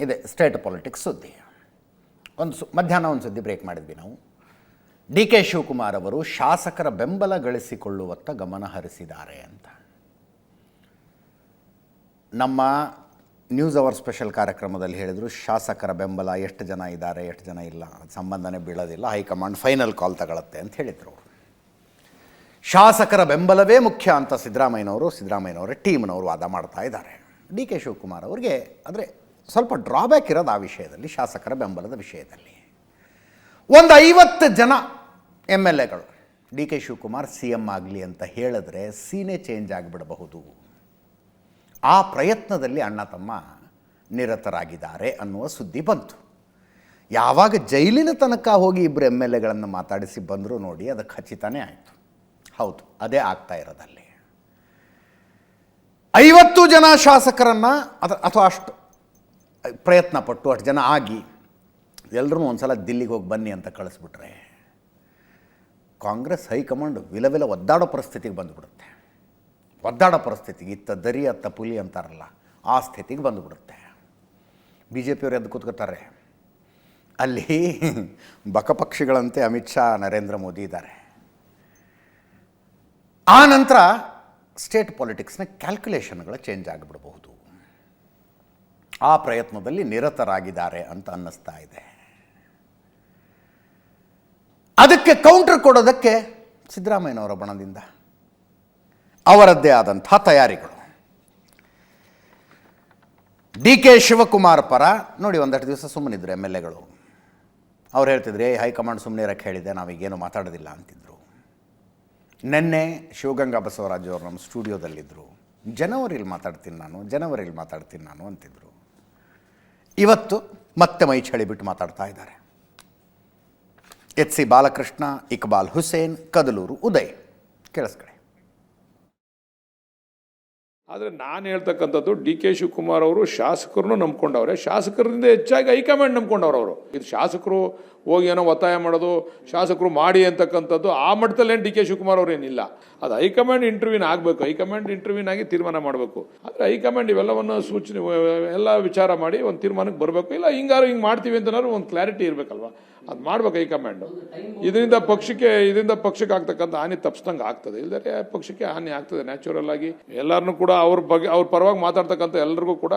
ಇದೆ state politics ಸುದ್ದಿ. ಒಂದು ಸು, ಮಧ್ಯಾಹ್ನ ಒಂದು ಸುದ್ದಿ ಬ್ರೇಕ್ ಮಾಡಿದ್ವಿ ನಾವು. ಡಿ ಕೆ ಶಿವಕುಮಾರ್ ಅವರು ಶಾಸಕರ ಬೆಂಬಲ ಗಳಿಸಿಕೊಳ್ಳುವತ್ತ ಗಮನ ಹರಿಸಿದ್ದಾರೆ ಅಂತ. ನಮ್ಮ ನ್ಯೂಸ್ ಅವರ್ ಸ್ಪೆಷಲ್ ಕಾರ್ಯಕ್ರಮದಲ್ಲಿ ಹೇಳಿದರು, ಶಾಸಕರ ಬೆಂಬಲ ಎಷ್ಟು ಜನ ಇದ್ದಾರೆ, ಎಷ್ಟು ಜನ ಇಲ್ಲ, ಸಂಬಂಧನೇ ಬೀಳೋದಿಲ್ಲ, ಹೈಕಮಾಂಡ್ ಫೈನಲ್ ಕಾಲ್ ತಗೊಳುತ್ತೆ ಅಂತ ಹೇಳಿದರು ಅವರು. ಶಾಸಕರ ಬೆಂಬಲವೇ ಮುಖ್ಯ ಅಂತ ಸಿದ್ದರಾಮಯ್ಯನವರು, ಸಿದ್ದರಾಮಯ್ಯನವರ ಟೀಮ್ನವರು ವಾದ ಮಾಡ್ತಾ ಇದ್ದಾರೆ. ಡಿ ಕೆ ಶಿವಕುಮಾರ್ ಅವರಿಗೆ, ಅಂದರೆ ಸ್ವಲ್ಪ ಡ್ರಾಬ್ಯಾಕ್ ಇರೋದು ಆ ವಿಷಯದಲ್ಲಿ, ಶಾಸಕರ ಬೆಂಬಲದ ವಿಷಯದಲ್ಲಿ. ಒಂದು ಐವತ್ತು ಜನ ಎಂ ಎಲ್ ಎಗಳು, D K Shivakumar C M ಆಗಲಿ ಅಂತ ಹೇಳಿದ್ರೆ ಸೀನೆ ಚೇಂಜ್ ಆಗಿಬಿಡಬಹುದು. ಆ ಪ್ರಯತ್ನದಲ್ಲಿ ಅಣ್ಣ ತಮ್ಮ ನಿರತರಾಗಿದ್ದಾರೆ ಅನ್ನುವ ಸುದ್ದಿ ಬಂತು. ಯಾವಾಗ ಜೈಲಿನ ತನಕ ಹೋಗಿ ಇಬ್ಬರು ಎಂ ಎಲ್ ಎಗಳನ್ನು ಮಾತಾಡಿಸಿ ಬಂದರೂ ನೋಡಿ ಅದು ಖಚಿತನೇ ಆಯಿತು. ಹೌದು, ಅದೇ ಆಗ್ತಾ ಇರೋದಲ್ಲಿ. ಐವತ್ತು ಜನ ಶಾಸಕರನ್ನು, ಅದ ಅಥವಾ ಅಷ್ಟು ಪ್ರಯತ್ನ ಪಟ್ಟು ಅಷ್ಟು ಜನ ಆಗಿ ಎಲ್ಲರೂ ಒಂದ್ಸಲ ದಿಲ್ಲಿಗೆ ಹೋಗಿ ಬನ್ನಿ ಅಂತ ಕಳಿಸ್ಬಿಟ್ರೆ, ಕಾಂಗ್ರೆಸ್ ಹೈಕಮಾಂಡ್ ವಿಲವಿಲ ಒದ್ದಾಡೋ ಪರಿಸ್ಥಿತಿಗೆ ಬಂದುಬಿಡುತ್ತೆ. ಒದ್ದಾಡೋ ಪರಿಸ್ಥಿತಿಗೆ ಇತ್ತ ದರಿ, ಅತ್ತ ಪುಲಿ ಅಂತಾರಲ್ಲ, ಆ ಸ್ಥಿತಿಗೆ ಬಂದುಬಿಡುತ್ತೆ. ಬಿ ಜೆ ಪಿಯವರು ಎದ್ದು ಕೂತ್ಕೋತಾರೆ. ಅಲ್ಲಿ ಬಕಪಕ್ಷಿಗಳಂತೆ ಅಮಿತ್ ಶಾ, ನರೇಂದ್ರ ಮೋದಿ ಇದ್ದಾರೆ. ಆ ನಂತರ ಸ್ಟೇಟ್ ಪಾಲಿಟಿಕ್ಸ್ನ ಕ್ಯಾಲ್ಕುಲೇಷನ್ಗಳು ಚೇಂಜ್ ಆಗಿಬಿಡಬಹುದು. ಆ ಪ್ರಯತ್ನದಲ್ಲಿ ನಿರತರಾಗಿದ್ದಾರೆ ಅಂತ ಅನ್ನಿಸ್ತಾ ಇದೆ. ಅದಕ್ಕೆ ಕೌಂಟರ್ ಕೊಡೋದಕ್ಕೆ ಸಿದ್ದರಾಮಯ್ಯನವರ ಬಣದಿಂದ ಅವರದ್ದೇ ಆದಂಥ ತಯಾರಿಗಳು. ಡಿ ಕೆ ಶಿವಕುಮಾರ್ ಪರ ನೋಡಿ ಒಂದಷ್ಟು ದಿವಸ ಸುಮ್ಮನಿದ್ರು ಎಂ ಎಲ್ ಎಗಳು. ಅವ್ರು ಹೇಳ್ತಿದ್ರು, ಏ, ಹೈಕಮಾಂಡ್ ಸುಮ್ಮನೆ ಇರಕ್ಕೆ ಹೇಳಿದೆ, ನಾವೀಗೇನು ಮಾತಾಡೋದಿಲ್ಲ ಅಂತಿದ್ರು. ನಿನ್ನೆ ಶಿವಗಂಗಾ ಬಸವರಾಜ್ ಅವರು ನಮ್ಮ ಸ್ಟುಡಿಯೋದಲ್ಲಿದ್ದರು ಜನವರಿಲಿ ಮಾತಾಡ್ತೀನಿ ನಾನು, ಜನವರಿಲಿ ಮಾತಾಡ್ತೀನಿ ನಾನು ಅಂತಿದ್ರು. ಇವತ್ತು ಮತ್ತೆ ಮೈ ಬಿಟ್ಟು ಮಾತಾಡ್ತಾ ಇದ್ದಾರೆ. H C Balakrishna Iqbal Hussain Kadaluru Uday. ಕೇಳಿಸ್ಕೊಳ್ಳಿ. ಆದರೆ ನಾನು ಹೇಳ್ತಕ್ಕಂಥದ್ದು ಡಿ ಕೆ ಶಿವಕುಮಾರ್ ಅವರು ಶಾಸಕರನ್ನು ನಂಬ್ಕೊಂಡವ್ರೆ. ಶಾಸಕರಿಂದ ಹೆಚ್ಚಾಗಿ ಹೈಕಮಾಂಡ್ ನಂಬ್ಕೊಂಡವ್ರು ಅವರು. ಇದು ಶಾಸಕರು ಹೋಗಿ ಏನೋ ಒತ್ತಾಯ ಮಾಡೋದು, ಶಾಸಕರು ಮಾಡಿ ಅಂತಕ್ಕಂಥದ್ದು ಆ ಮಟ್ಟದಲ್ಲಿ ಏನು ಡಿ ಕೆ ಶಿವಕುಮಾರ್ ಅವರು ಏನಿಲ್ಲ. ಅದು ಹೈಕಮಾಂಡ್ ಇಂಟರ್ವ್ಯೂನ್ ಆಗಬೇಕು. ಹೈಕಮಾಂಡ್ ಇಂಟರ್ವ್ಯೂನ್ ಆಗಿ ತೀರ್ಮಾನ ಮಾಡಬೇಕು. ಆದರೆ ಹೈಕಮಾಂಡ್ ಇವೆಲ್ಲವನ್ನು ಸೂಚನೆ, ಎಲ್ಲ ವಿಚಾರ ಮಾಡಿ ಒಂದು ತೀರ್ಮಾನಕ್ಕೆ ಬರಬೇಕು. ಇಲ್ಲ ಹಿಂಗಾರು ಹಿಂಗೆ ಮಾಡ್ತೀವಿ ಅಂತನಾದ್ರು ಒಂದು ಕ್ಲಾರಿಟಿ ಇರಬೇಕಲ್ವಾ? ಅದು ಮಾಡ್ಬೇಕು ಹೈಕಮಾಂಡು ಇದರಿಂದ ಪಕ್ಷಕ್ಕೆ ಇದರಿಂದ ಪಕ್ಷಕ್ಕೆ ಆಗ್ತಕ್ಕಂಥ ಹಾನಿ ತಪ್ಪಿಸ್ದಂಗೆ ಆಗ್ತದೆ. ಇಲ್ಲದೇ ಪಕ್ಷಕ್ಕೆ ಹಾನಿ ಆಗ್ತದೆ ನ್ಯಾಚುರಲ್ ಆಗಿ. ಎಲ್ಲರನ್ನೂ ಕೂಡ ಅವ್ರ ಬಗ್ಗೆ ಅವ್ರ ಪರವಾಗಿ ಮಾತಾಡ್ತಕ್ಕಂಥ ಎಲ್ಲರಿಗೂ ಕೂಡ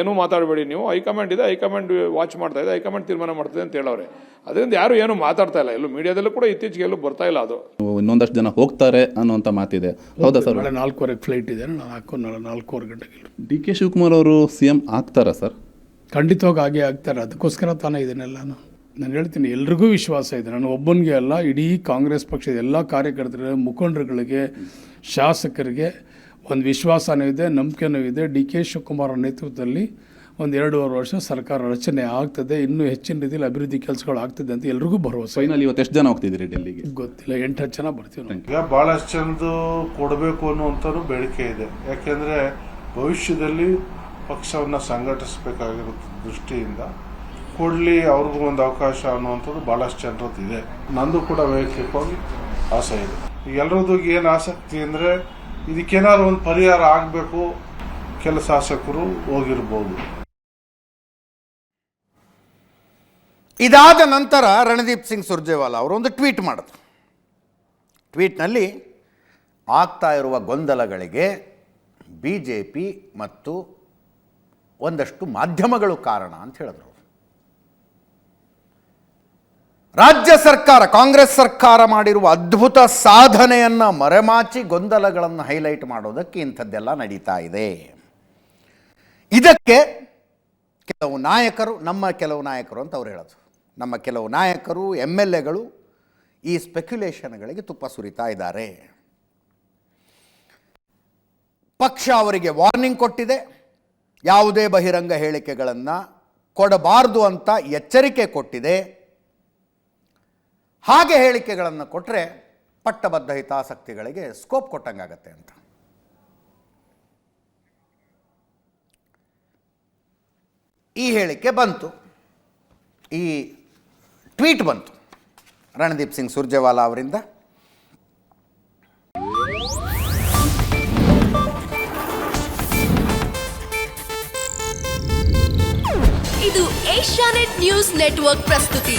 ಏನೂ ಮಾತಾಡಬೇಡಿ ನೀವು. ಹೈಕಮಾಂಡ್ ಇದೆ ಹೈಕಮಾಂಡ್ ವಾಚ್ ಮಾಡ್ತಾ ಇದೆ ಹೈಕಮಾಂಡ್ ತೀರ್ಮಾನ ಮಾಡ್ತದೆ ಅಂತ ಹೇಳವ್ರೆ. ಅದರಿಂದ ಯಾರು ಏನು ಮಾತಾಡ್ತಾ ಇಲ್ಲ. ಎಲ್ಲೂ ಮೀಡಿಯಾದಲ್ಲೂ ಕೂಡ ಇತ್ತೀಚೆಗೆ ಎಲ್ಲೂ ಬರ್ತಾ ಇಲ್ಲ ಅದು. ಇನ್ನೊಂದಷ್ಟು ಜನ ಹೋಗ್ತಾರೆ ಅನ್ನುವಂಥ ಮಾತಿದೆ. ಹೌದಾ ಸರ್? ನಾಳೆ ನಾಲ್ಕೂವರೆಗೆ ಫ್ಲೈಟ್ ಇದೆ ನಾಲ್ಕು ನಾಲ್ಕೂವರೆ ಗಂಟೆಗೆ ಡಿ ಕೆ ಶಿವಕುಮಾರ್ ಅವರು ಸಿ ಎಂ ಆಗ್ತಾರಾ ಸರ್? ಖಂಡಿತವಾಗಿ ಹಾಗೆ ಆಗ್ತಾರೆ. ಅದಕ್ಕೋಸ್ಕರ ತಾನೇ ಇದನ್ನೆಲ್ಲಾನು ನಾನು ಹೇಳ್ತೀನಿ ಎಲ್ರಿಗೂ ವಿಶ್ವಾಸ ಇದೆ. ನಾನು ಒಬ್ಬನಿಗೆ ಅಲ್ಲ ಇಡೀ ಕಾಂಗ್ರೆಸ್ ಪಕ್ಷದ ಎಲ್ಲ ಕಾರ್ಯಕರ್ತರಿಗೆ ಮುಖಂಡರುಗಳಿಗೆ ಶಾಸಕರಿಗೆ ಒಂದು ವಿಶ್ವಾಸನೂ ಇದೆ ನಂಬಿಕೆನೂ ಇದೆ. ಡಿ ಕೆ ಶಿವಕುಮಾರ್ ಅವ್ರ ನೇತೃತ್ವದಲ್ಲಿ ಒಂದು ಎರಡೂವರೆ ವರ್ಷ ಸರ್ಕಾರ ರಚನೆ ಆಗ್ತದೆ. ಇನ್ನೂ ಹೆಚ್ಚಿನ ರೀತಿಯಲ್ಲಿ ಅಭಿವೃದ್ಧಿ ಕೆಲಸಗಳು ಆಗ್ತದೆ ಅಂತ ಎಲ್ರಿಗೂ ಭರವಸೆ. ಫೈನಲ್ ಇವತ್ತು ಎಷ್ಟು ಜನ ಹೋಗ್ತಿದ್ದೀರಿ ಡೆಲ್ಲಿಗೆ? ಗೊತ್ತಿಲ್ಲ ಎಂಟು ಹತ್ತು ಜನ ಬರ್ತೀವಿ ಈಗ ಭಾಳಷ್ಟು ಜನದು ಕೊಡಬೇಕು ಅನ್ನುವಂಥದ್ದು ಬೇಡಿಕೆ ಇದೆ. ಯಾಕೆಂದರೆ ಭವಿಷ್ಯದಲ್ಲಿ ಪಕ್ಷವನ್ನು ಸಂಘಟಿಸಬೇಕಾಗಿರೋ ದೃಷ್ಟಿಯಿಂದ ಕೊಡಲಿ ಅವ್ರಿಗೂ ಒಂದು ಅವಕಾಶ ಅನ್ನುವಂಥದ್ದು ಭಾಳಷ್ಟು ಜನರದ್ದು ಇದೆ. ನಂದು ಕೂಡ ವೈಯಕ್ತಿಕವಾಗಿ ಆಸೆ ಇದೆ. ಎಲ್ಲರದ್ದು ಏನು ಆಸಕ್ತಿ ಅಂದರೆ ಇದಕ್ಕೇನಾದ್ರು ಒಂದು ಪರಿಹಾರ ಆಗಬೇಕು ಕೆಲ ಶಾಸಕರು ಹೋಗಿರ್ಬೋದು. ಇದಾದ ನಂತರ ರಣದೀಪ್ ಸಿಂಗ್ ಸುರ್ಜೇವಾಲಾ ಅವರು ಒಂದು ಟ್ವೀಟ್ ಮಾಡಿದ್ರು. ಟ್ವೀಟ್ನಲ್ಲಿ, ಆಗ್ತಾ ಇರುವ ಗೊಂದಲಗಳಿಗೆ ಬಿ ಜೆ ಪಿ ಮತ್ತು ಒಂದಷ್ಟು ಮಾಧ್ಯಮಗಳು ಕಾರಣ ಅಂತ ಹೇಳಿದ್ರು ಅವರು. ರಾಜ್ಯ ಸರ್ಕಾರ, ಕಾಂಗ್ರೆಸ್ ಸರ್ಕಾರ ಮಾಡಿರುವ ಅದ್ಭುತ ಸಾಧನೆಯನ್ನು ಮರೆಮಾಚಿ ಗೊಂದಲಗಳನ್ನು ಹೈಲೈಟ್ ಮಾಡೋದಕ್ಕೆ ಇಂಥದ್ದೆಲ್ಲ ನಡೀತಾ ಇದೆ. ಇದಕ್ಕೆ ಕೆಲವು ನಾಯಕರು, ನಮ್ಮ ಕೆಲವು ನಾಯಕರು ಅಂತ ಅವ್ರು ಹೇಳೋದು. ನಮ್ಮ ಕೆಲವು ನಾಯಕರು ಎಂ ಎಲ್ ಎಗಳು ಈ ಸ್ಪೆಕ್ಯುಲೇಷನ್ಗಳಿಗೆ ತುಪ್ಪ ಸುರಿತಾ ಇದ್ದಾರೆ. ಪಕ್ಷ ಅವರಿಗೆ ವಾರ್ನಿಂಗ್ ಕೊಟ್ಟಿದೆ. ಯಾವುದೇ ಬಹಿರಂಗ ಹೇಳಿಕೆಗಳನ್ನು ಕೊಡಬಾರದು ಅಂತ ಎಚ್ಚರಿಕೆ ಕೊಟ್ಟಿದೆ. ಹಾಗೆ ಹೇಳಿಕೆಗಳನ್ನು ಕೊಟ್ಟರೆ ಪಟ್ಟಬದ್ಧ ಹಿತಾಸಕ್ತಿಗಳಿಗೆ ಸ್ಕೋಪ್ ಕೊಟ್ಟಂಗಾಗತ್ತೆ ಅಂತ. ಈ ಹೇಳಿಕೆ ಬಂತು. ಈ ಟ್ವೀಟ್ ಬಂತು. ರಣದೀಪ್ ಸಿಂಗ್ ಸುರ್ಜೇವಾಲಾ ಅವರಿಂದ. ಇದು ಏಷ್ಯಾನೆಟ್ ನ್ಯೂಸ್ ನೆಟ್ವರ್ಕ್ ಪ್ರಸ್ತುತಿ.